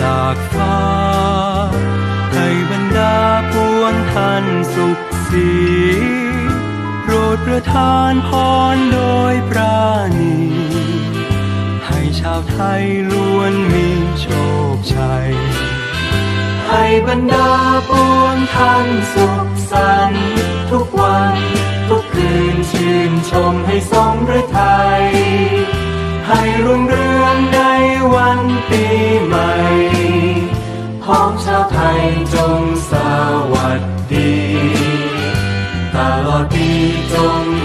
จากฟ้า ให้บรรดาปวงท่านสุขสีโปรดประทานพรโดยปราณี ให้ชาวไทยล้วนมีโชคชัย ให้บรรดาปวงท่านสุขสันต์ ใหม่ พ้องชาวไทยจงสวัสดี ตลอดปีจง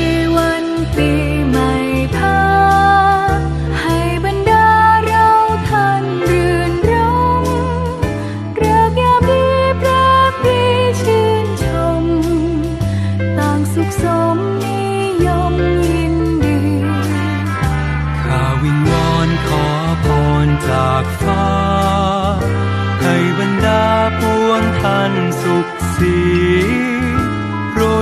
วัสดีวันปีใหม่พาให้บรรดาเราท่านรื่นรมเริกยามดีพระปรีชื่นชม ต่างสุขสมนิยมยินดีข้าวิงวอนขอพรจากฟ้า ให้บรรดาปวงท่านสุขสี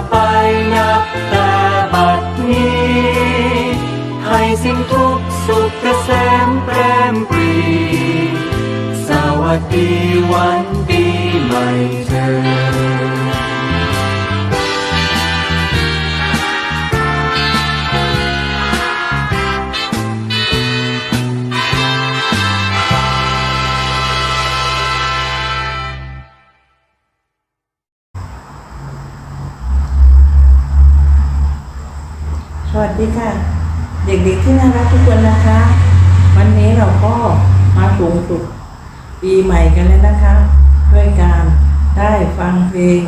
ดไปนับแต่บัดนี้ ให้สิ้นทุกสุขเกษมแปรมปรี สวัสดีวันปีใหม่ สวัสดีค่ะ เด็กๆที่น่ารักทุกคนนะคะ วันนี้เราก็มาสูงสุดปีใหม่กันแล้วนะคะ ด้วยการได้ฟังเพลง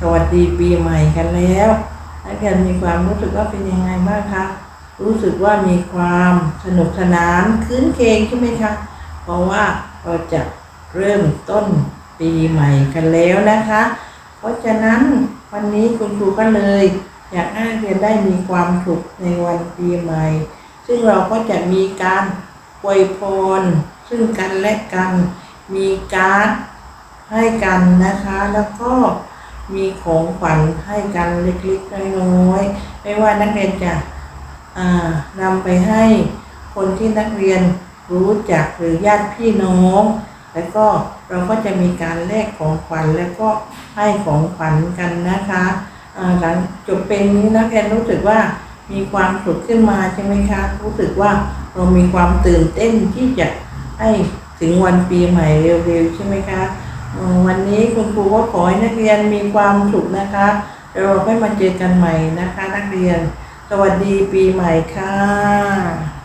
สวัสดีปีใหม่กันแล้วนักเรียนมีความรู้สึกว่าเป็นยังไงบ้างคะรู้สึกว่ามีความสนุกสนานคืนเคงใช่ไหมคะเพราะว่าเราจะเริ่มต้นปีใหม่กันแล้วนะคะ เพราะฉะนั้นวันนี้คุณครูก็เลย อยากให้นักเรียนได้มีความสุขในวันปีใหม่ ซึ่งเราก็จะมีการอวยพร ซึ่งกันและกันมีการดให้กันนะคะ แล้วก็มีของขวัญให้กันเล็กๆน้อยๆไม่ว่านักเรียนจะนำไปให้คนที่นักเรียนรู้จักหรือญาติพี่น้อง แล้วก็เราก็จะมีการแลกของขวัญแล้วก็ให้ของขวัญกันนะคะ หลังจบเป็นนี้นักเรียนรู้สึกว่ามีความสุขขึ้นมาใช่ไหมคะ รู้สึกว่าเรามีความตื่นเต้นที่จะให้ถึงวันปีใหม่เร็วๆใช่ไหมคะวันนี้คุณครูก็ขอให้นักเรียนมีความสุขนะคะเดี๋ยวเราค่อยมาเจอกันใหม่นะคะ นักเรียน สวัสดีปีใหม่ค่ะ